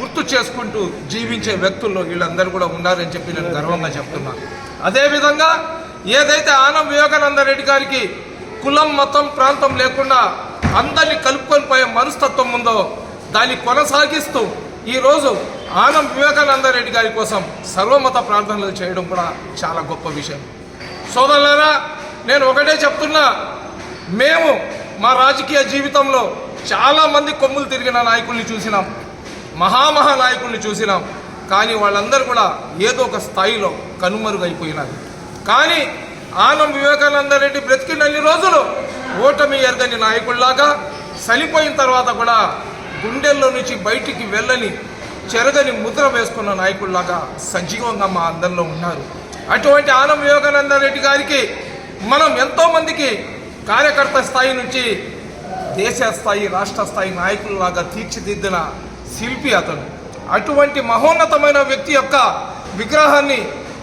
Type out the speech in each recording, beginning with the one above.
గుర్తు చేసుకుంటూ జీవించే వ్యక్తుల్లో వీళ్ళందరూ కూడా ఉన్నారని చెప్పి నేను గర్వంగా చెప్తున్నాను అదేవిధంగా ఏదైతే ఆనం వివేకానంద రెడ్డి గారికి కులం మతం ప్రాంతం లేకుండా అందరినీ కలుపుకొని పోయే మనస్తత్వం ఉందో దాన్ని కొనసాగిస్తూ ఈరోజు ఆనం వివేకానంద రెడ్డి గారి కోసం సర్వమత ప్రార్థనలు చేయడం కూడా చాలా గొప్ప విషయం. సోదరులారా నేను ఒకటే చెప్తున్నా. మేము మా రాజకీయ జీవితంలో చాలామంది కొమ్ములు తిరిగిన నాయకుల్ని చూసినాం. మహామహా నాయకుల్ని చూసినాం. కానీ వాళ్ళందరూ కూడా ఏదో ఒక స్థాయిలో కనుమరుగైపోయినారు. కానీ ఆనం వివేకానంద రెడ్డి బ్రతికినన్ని రోజులు ఓటమి ఎరగని నాయకుల్లాగా చనిపోయిన తర్వాత కూడా గుండెల్లో నుంచి బయటికి వెళ్ళని చెరగని ముద్ర వేసుకున్న నాయకుల్లాగా సజీవంగా మా అందరిలో ఉన్నారు. అటువంటి ఆనం వివేకానంద రెడ్డి గారికి మనం ఎంతోమందికి కార్యకర్త స్థాయి నుంచి దేశ స్థాయి రాష్ట్ర స్థాయి నాయకుల్లాగా తీర్చిదిద్దిన శిల్పి అతను. అటువంటి మహోన్నతమైన వ్యక్తి యొక్క విగ్రహాన్ని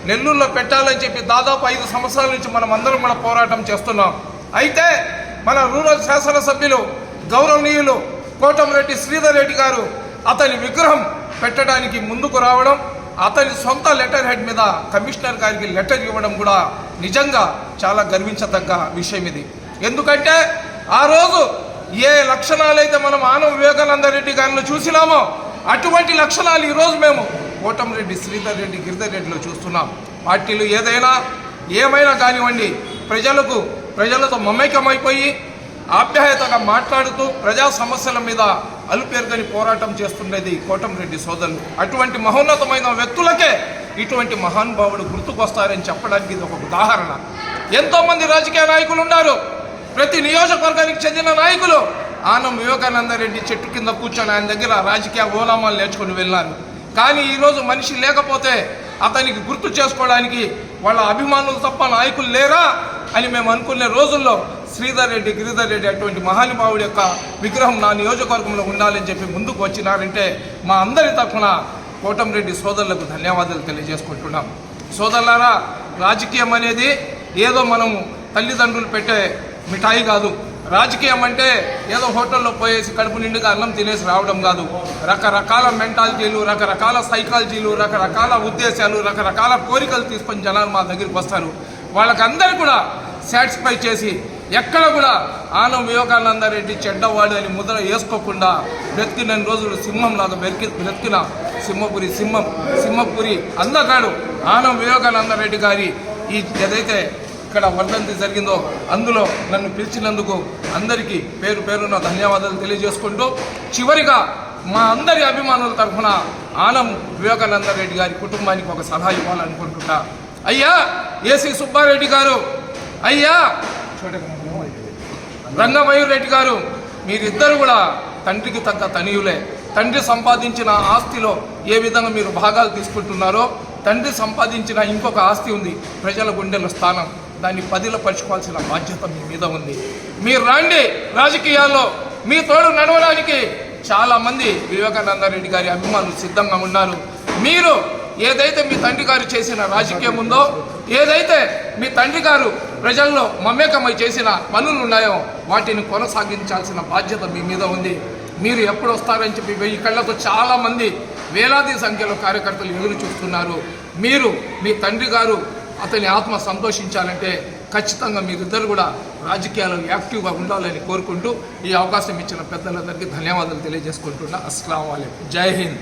నెల్లూరులో పెట్టాలని చెప్పి దాదాపు ఐదు సంవత్సరాల నుంచి మనం అందరం కూడా పోరాటం చేస్తున్నాం. అయితే మన రూరల్ శాసనసభ్యులు గౌరవనీయులు కోటమిరెడ్డి శ్రీధర్ రెడ్డి గారు అతని విగ్రహం పెట్టడానికి ముందుకు రావడం అతని సొంత లెటర్ హెడ్ మీద కమిషనర్ గారికి లెటర్ ఇవ్వడం కూడా నిజంగా చాలా గర్వించదగ్గ విషయం ఇది. ఎందుకంటే ఆ రోజు ఏ లక్షణాలైతే మనం ఆనం వివేకానంద రెడ్డి గారిని చూసినామో అటువంటి లక్షణాలు ఈరోజు మేము కోటంరెడ్డి శ్రీధర్ రెడ్డి గిరిధర్ రెడ్డిలో చూస్తున్నాం. పార్టీలు ఏదైనా ఏమైనా కానివ్వండి ప్రజలకు ప్రజలతో మమైకమైపోయి ఆప్యాయతగా మాట్లాడుతూ ప్రజా సమస్యల మీద అలుపేరుగని పోరాటం చేస్తుండేది కోటంరెడ్డి సోదరులు. అటువంటి మహోన్నతమైన వ్యక్తులకే ఇటువంటి మహానుభావుడు గుర్తుకొస్తారని చెప్పడానికి ఇది ఒక ఉదాహరణ. ఎంతోమంది రాజకీయ నాయకులు ఉన్నారు. ప్రతి నియోజకవర్గానికి చెందిన నాయకులు ఆనం వివేకానంద రెడ్డి చెట్టు కింద కూర్చొని ఆయన దగ్గర రాజకీయ ఓనామాలు నేర్చుకుని వెళ్ళారు. కానీ ఈరోజు మనిషి లేకపోతే అతనికి గుర్తు చేసుకోవడానికి వాళ్ళ అభిమానులు తప్ప నాయకులు లేరా అని మేము అనుకునే రోజుల్లో శ్రీధర్ రెడ్డి గిరిధర్ రెడ్డి అటువంటి మహానుభావుడి యొక్క విగ్రహం నా నియోజకవర్గంలో ఉండాలని చెప్పి ముందుకు వచ్చినారంటే మా అందరి తరఫున కోటంరెడ్డి సోదరులకు ధన్యవాదాలు తెలియజేసుకుంటున్నాం. సోదరులారా రాజకీయం అనేది ఏదో మనము తల్లిదండ్రులు పెట్టే మిఠాయి కాదు. రాజకీయం అంటే ఏదో హోటల్లో పోయేసి కడుపు నిండుగా అన్నం తినేసి రావడం కాదు. రకరకాల మెంటాలిటీలు రకరకాల సైకాలజీలు రకరకాల ఉద్దేశాలు రకరకాల కోరికలు తీసుకొని జనాలు మా దగ్గరికి వస్తారు. వాళ్ళకందరూ కూడా సాటిస్ఫై చేసి ఎక్కడ కూడా ఆనం వివేకానంద రెడ్డి చెడ్డవాడు అని ముద్ర వేసుకోకుండా బ్రతికిన రోజులు సింహంలాగా బ్రతికి బ్రతికిన సింహపురి సింహం సింహపురి అందగాడు ఆనం వివేకానంద రెడ్డి గారి ఈ ఏదైతే ఇక్కడ వర్ధంతి జరిగిందో అందులో నన్ను పిలిచినందుకు అందరికీ పేరు పేరున ధన్యవాదాలు తెలియజేసుకుంటూ చివరిగా మా అందరి అభిమానుల తరఫున ఆనం వివేకానంద రెడ్డి గారి కుటుంబానికి ఒక సలహా ఇవ్వాలనుకుంటున్నా. అయ్యా ఏసీ సుబ్బారెడ్డి గారు అయ్యా! రంగమయూర్ రెడ్డి గారు మీరిద్దరు కూడా తండ్రికి తగ్గ తనయులే. తండ్రి సంపాదించిన ఆస్తిలో ఏ విధంగా మీరు భాగాలు తీసుకుంటున్నారో తండ్రి సంపాదించిన ఇంకొక ఆస్తి ఉంది ప్రజల గుండెల స్థానం. దాన్ని పదిలో పరుచుకోవాల్సిన బాధ్యత మీ మీద ఉంది. మీరు రాండి రాజకీయాల్లో. మీ తోడు నడవడానికి చాలామంది వివేకానంద రెడ్డి గారి అభిమానులు సిద్ధంగా ఉన్నారు. మీరు ఏదైతే మీ తండ్రి గారు చేసిన రాజకీయం ఉందో ఏదైతే మీ తండ్రి గారు ప్రజల్లో మమేకమై చేసిన పనులు ఉన్నాయో వాటిని కొనసాగించాల్సిన బాధ్యత మీ మీద ఉంది. మీరు ఎప్పుడు వస్తారని చెప్పి వెయ్యి కళ్ళతో చాలామంది వేలాది సంఖ్యలో కార్యకర్తలు ఎదురు చూస్తున్నారు. మీరు మీ తండ్రి గారు అతని ఆత్మ సంతోషించాలంటే ఖచ్చితంగా మీరిద్దరు కూడా రాజకీయాల్లో యాక్టివ్గా ఉండాలని కోరుకుంటూ ఈ అవకాశం ఇచ్చిన పెద్దలందరికీ ధన్యవాదాలు తెలియజేసుకుంటున్నా. అస్సలం జై హింద్.